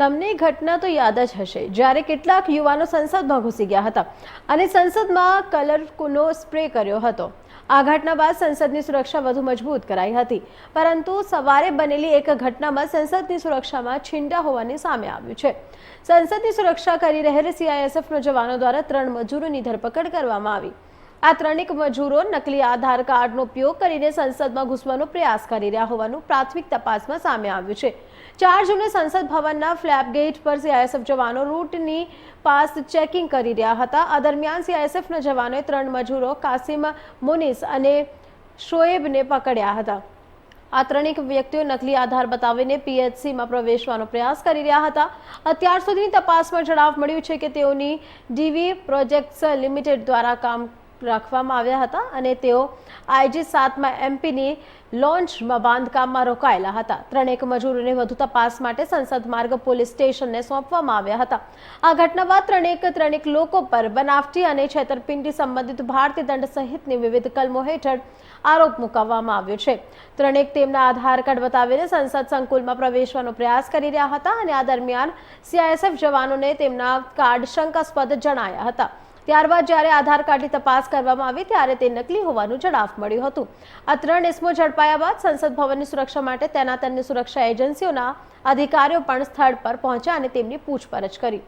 તમને ઘટના તો યાદ જ હશે. જ્યારે કેટલાક યુવાનો સંસદમાં ઘૂસી ગયા હતા અને સંસદમાં કલરનો સ્પ્રે કર્યો હતો. આ ઘટના બાદ સંસદની સુરક્ષા વધુ મજબૂત કરાઈ હતી. પરંતુ સવારે બનેલી એક ઘટનામાં સંસદની સુરક્ષામાં છીંડા હોવાની સામે આવ્યું છે. સંસદની સુરક્ષા કરી રહેલ સીઆઈએસએફના જવાનો દ્વારા ત્રણ મજૂરોની ધરપકડ કરવામાં આવી. આ ત્રણેક મજૂરો નકલી આધાર કાર્ડનો ઉપયોગ કરીને સંસદમાં ઘૂસવાનો પ્રયાસ કરી રહ્યા હોવાનું પ્રાથમિક તપાસમાં સામે આવ્યું છે. ચાર જૂને સંસદ ભવનના ફ્લેપ ગેટ પર સીઆઈએસએફ જવાનો રૂટની પાસ ચેકિંગ કરી રહ્યા હતા. આ દરમિયાન સીઆઈએસએફના જવાનોએ ત્રણ મજૂરો કાસિમ મુનિસ અને શોએબને પકડ્યા હતા. આ ત્રણેક વ્યક્તિઓ નકલી આધાર બતાવીને પીએચસીમાં પ્રવેશવાનો પ્રયાસ કરી રહ્યા હતા. અત્યાર સુધીની તપાસમાં જણાવ મળ્યું છે કે તેઓની ડીવી પ્રોજેક્ટ્સ લિમિટેડ દ્વારા કામ રાખવામાં આવ્યા હતા અને તેઓ આઈજી સાતમાં એમપીની લોન્ચમાં બાંધકામમાં રોકાયેલા હતા. ત્રણેક મજૂરોને વધુ તપાસ માટે સંસદ માર્ગ પોલીસ સ્ટેશનને સોંપવામાં આવ્યા હતા. આ ઘટના બાદ ત્રણેક ત્રણેક લોકો પર બનાવટી અને છેતરપિંડી સંબંધિત ભારતીય દંડ સહિતની વિવિધ કલમો હેઠળ આરોપ મુકાવવામાં આવ્યો છે. ત્રણેક તેમના આધાર કાર્ડ બતાવીને સંસદ સંકુલમાં પ્રવેશવાનો પ્રયાસ કરી રહ્યા હતા અને આ દરમિયાન સીઆઈએસએફ જવાનોને તેમના કાર્ડ શંકાસ્પદ જણાયા હતા. ત્યારબાદ જ્યારે આધાર કાર્ડની તપાસ કરવામાં આવી, ત્યારે તે નકલી હોવાનું જણાવ મળ્યું હતું. આ ત્રણ ઇસમો ઝડપાયા બાદ સંસદ ભવનની સુરક્ષા માટે તૈનાત અન્ય સુરક્ષા એજન્સીઓના અધિકારીઓ પણ સ્થળ પર પહોંચ્યા અને તેમની પૂછપરછ કરી.